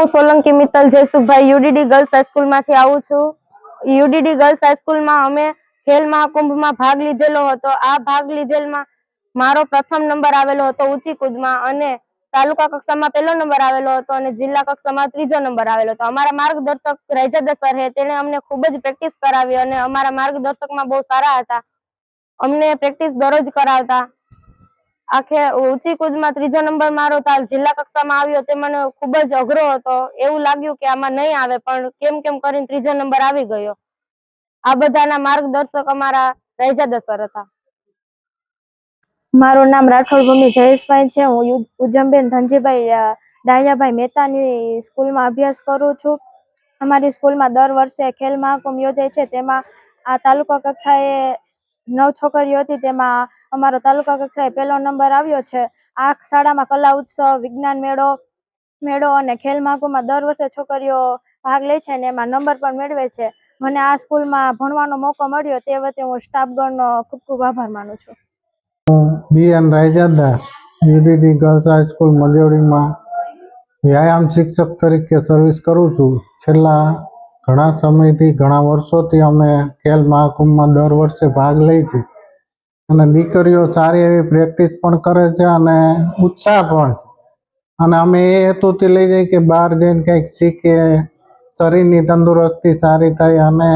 હું Solanki Mittal Jaysukhbhai UDD girls હાઈસ્કૂલમાંથી આવું છું. યુડીડી ગર્લ્સ હાઈસ્કૂલમાં અમે ખેલ મહાકુંભમાં ભાગ લીધેલો હતો. આ ભાગ લીધેલમાં મારો પ્રથમ નંબર આવેલો હતો ઊંચી કૂદમાં અને તાલુકા કક્ષામાં પહેલો નંબર આવેલો હતો અને જિલ્લા કક્ષામાં ત્રીજો નંબર આવેલો હતો. અમારા માર્ગદર્શક રૈજાદા સર હે, તેણે અમને ખૂબ જ પ્રેક્ટિસ કરાવી અને અમારા માર્ગદર્શકમાં બહુ સારા હતા. અમને પ્રેક્ટિસ દરરોજ કરાવતા. આખે ઊંચી કૂદમાં ત્રીજો નંબર મારો તાલ જિલ્લા કક્ષામાં આવ્યો, તે મને ખૂબ જ અઘરો હતો. એવું લાગ્યું કે આમાં નહીં આવે, પણ કેમ કેમ કરીને ત્રીજો નંબર આવી ગયો. આ બધાના માર્ગદર્શક અમારા રૈજાદા સર હતા. મારું નામ રાઠોડ ભૂમિ જયેશભાઈ છે. હું ઉજમબેન ધનજીભાઈ ડાયાભાઈ મહેતાની સ્કૂલમાં અભ્યાસ કરું છું. અમારી સ્કૂલમાં દર વર્ષે ખેલ મહાકુંભ યોજાય છે. તેમાં આ તાલુકા કક્ષાએ નવ છોકરીઓ હતી, તેમાં અમારો તાલુકા કક્ષાએ પહેલો નંબર આવ્યો છે. આ શાળામાં કલા, ઉત્સવ, વિજ્ઞાન મેળો મેળો અને ખેલ મહાકુંભમાં દર વર્ષે છોકરીઓ ભાગ લે છે અને એમાં નંબર પણ મેળવે છે. મને આ સ્કૂલમાં ભણવાનો મોકો મળ્યો તે વખતે હું સ્ટાફગણનો ખૂબ ખૂબ આભાર માનું છું. B N Raijada UDD girls high school મજોડીમાં વ્યાયામ શિક્ષક તરીકે સર્વિસ કરું છું. છેલ્લા ઘણા સમયથી, ઘણા વર્ષોથી અમે ખેલ મહાકુંભમાં દર વર્ષે ભાગ લઈ છે અને દીકરીઓ સારી એવી પ્રેક્ટિસ પણ કરે છે અને ઉત્સાહ પણ છે. અને અમે એ હેતુથી લઈ જઈએ કે બહાર જઈને કંઈક શીખે શરીરની તંદુરસ્તી સારી થાય અને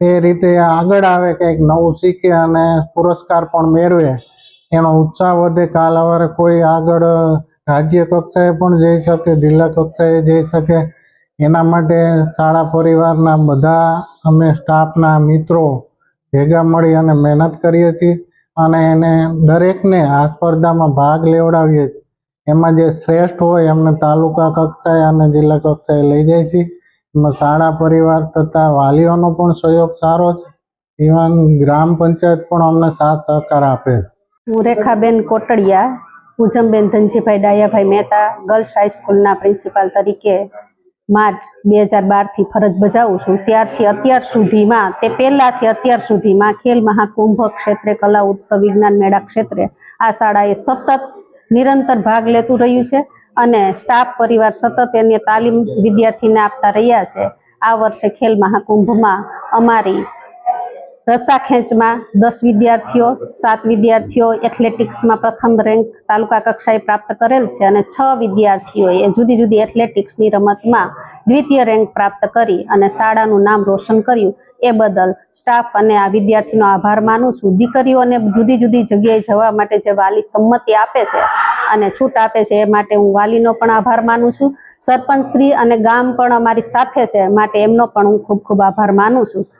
એ રીતે આગળ આવે, કંઈક નવું શીખે અને પુરસ્કાર પણ મેળવે એનો ઉત્સાહ વધે. કાલ સવારે કોઈ આગળ રાજ્ય કક્ષાએ પણ જઈ શકે, જિલ્લા કક્ષાએ જઈ શકે. એના માટે શાળા પરિવારના બધા અમે સ્ટાફના મિત્રો ભેગા મળી અને મહેનત કરીએ છીએ અને એને દરેકને આ સ્પર્ધામાં ભાગ લેવડાવીએ છીએ. એમાં જે શ્રેષ્ઠ હોય એમને તાલુકા કક્ષાએ અને જિલ્લા કક્ષાએ લઈ જાય છે એમાં શાળા પરિવાર તથા વાલીઓનો પણ સહયોગ સારો છે. ઇવન ગ્રામ પંચાયત પણ અમને સાથ સહકાર આપે હું રેખાબેન કોટડિયા, ઉજમબેન ધનજીભાઈ ડાયાભાઈ મહેતા, ગર્લ્સ હાઈસ્કૂલના પ્રિન્સિપાલ તરીકે માર્ચ બે હજાર બારથી ફરજ બજાવું છું. ત્યારથી અત્યાર સુધીમાં, તે પહેલાંથી અત્યાર સુધીમાં ખેલ મહાકુંભ ક્ષેત્રે, કલા ઉત્સવ, વિજ્ઞાન મેળા ક્ષેત્રે આ શાળાએ સતત નિરંતર ભાગ લેતું રહ્યું છે અને સ્ટાફ પરિવાર સતત એની તાલીમ વિદ્યાર્થીને આપતા રહ્યા છે. આ વર્ષે ખેલ મહાકુંભમાં અમારી રસ્સાખેંચમાં દસ વિદ્યાર્થીઓ સાત વિદ્યાર્થીઓ એથ્લેટિક્સમાં પ્રથમ રેન્ક તાલુકા કક્ષાએ પ્રાપ્ત કરેલ છે અને છ વિદ્યાર્થીઓએ જુદી જુદી એથ્લેટિક્સની રમતમાં દ્વિતીય રેન્ક પ્રાપ્ત કરી અને શાળાનું નામ રોશન કર્યું. એ બદલ સ્ટાફ અને આ વિદ્યાર્થીનો આભાર માનું છું. દીકરીઓને જુદી જુદી જગ્યાએ જવા માટે જે વાલી સંમતિ આપે છે અને છૂટ આપે છે એ માટે હું વાલીનો પણ આભાર માનું છું. સરપંચશ્રી અને ગામ પણ અમારી સાથે છે માટે એમનો પણ હું ખૂબ ખૂબ આભાર માનું છું.